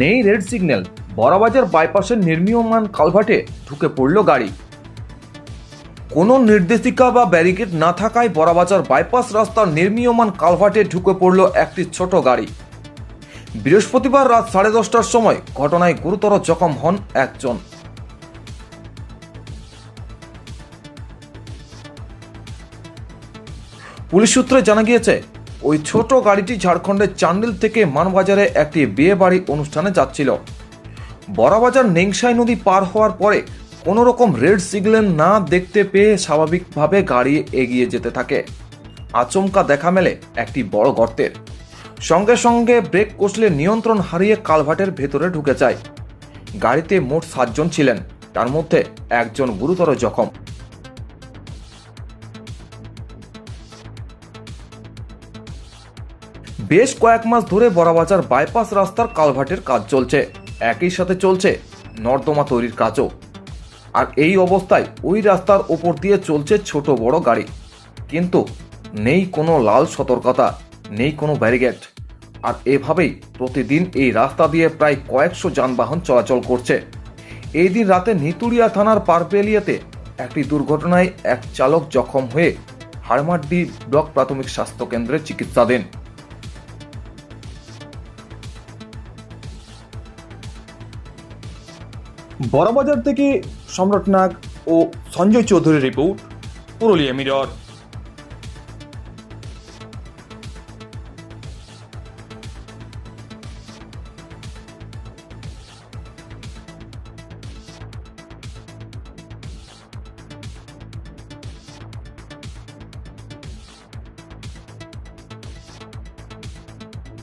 নেই red signal. Barabazar বাইপাসের নির্মীয়মান কালভার্টে ঢুকে পড়ল গাড়ি। কোনো নির্দেশিকা বা ব্যারিকেড না থাকায় বড়বাজার বাইপাস রাস্তার নির্মীয়মান কালভার্টে ঢুকে পড়ল একটি ছোট গাড়ি। বৃহস্পতিবার রাত সাড়ে দশটার সময় ঘটনায় গুরুতর জখম হন একজন। পুলিশ সূত্রে জানা গিয়েছে ওই ছোট গাড়িটি ঝাড়খণ্ডের চান্ডিল থেকে মানবাজারে একটি বিয়ে বাড়ি অনুষ্ঠানে যাচ্ছিল। বড়াবাজার নেংসাই নদী পার হওয়ার পরে কোনো রকম রেড সিগন্যাল না দেখতে পেয়ে স্বাভাবিকভাবে গাড়ি এগিয়ে যেতে থাকে। আচমকা দেখা মেলে একটি বড় গর্তের। সঙ্গে সঙ্গে ব্রেক কষলে নিয়ন্ত্রণ হারিয়ে কালভার্টের ভেতরে ঢুকে যায়। গাড়িতে মোট সাতজন ছিলেন, তার মধ্যে একজন গুরুতর জখম। বেশ কয়েক মাস ধরে বড়াবাজার বাইপাস রাস্তার কালভার্টের কাজ চলছে। একই সাথে চলছে নর্দমা তৈরির কাজও। আর এই অবস্থায় ওই রাস্তার ওপর দিয়ে চলছে ছোট বড় গাড়ি। কিন্তু নেই কোনো লাল সতর্কতা, নেই কোনো ব্যারিগেড আর এভাবেই প্রতিদিন এই রাস্তা দিয়ে প্রায় কয়েকশো যানবাহন চলাচল করছে। এই দিন রাতে নিতুড়িয়া থানার পারপেলিয়াতে একটি দুর্ঘটনায় এক চালক জখম হয়ে হাড়মাড্ডি ব্লক প্রাথমিক স্বাস্থ্য কেন্দ্রে চিকিৎসাধীন। বড়বাজার থেকে সম্রাট নাগ ও সঞ্জয় চৌধুরীর রিপোর্ট পুরুলিয়া মিরর।